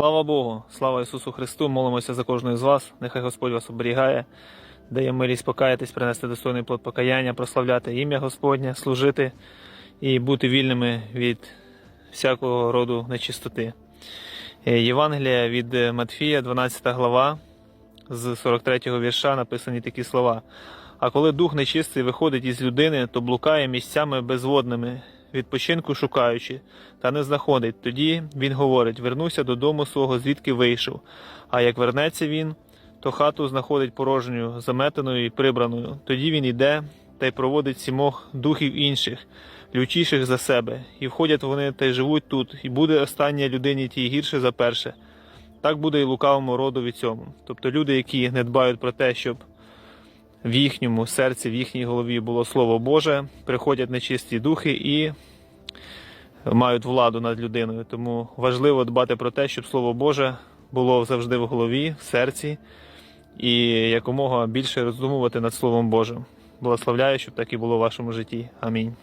Слава Богу, слава Ісусу Христу, молимося за кожного з вас. Нехай Господь вас оберігає, дає милість покаятись, принести достойний плод покаяння, прославляти ім'я Господнє, служити і бути вільними від всякого роду нечистоти. Е, Євангелія від Матфія, 12 глава, з 43 вірша написані такі слова. А коли дух нечистий виходить із людини, то блукає місцями безводними, відпочинку шукаючи, та не знаходить. Тоді він говорить: вернуся додому свого, звідки вийшов. А як вернеться він, то хату знаходить порожньою, заметеною і прибраною. Тоді він іде та й проводить сімох духів інших, лючіших за себе, і входять вони та й живуть тут, і буде останнє людині тій гірше за перше. Так буде і лукавому родові цьому. Тобто люди, які не дбають про те, щоб в їхньому серці, в їхній голові було Слово Боже, приходять нечисті духи і мають владу над людиною. Тому важливо дбати про те, щоб Слово Боже було завжди в голові, в серці, і якомога більше роздумувати над Словом Божим. Благословляю, щоб так і було в вашому житті. Амінь.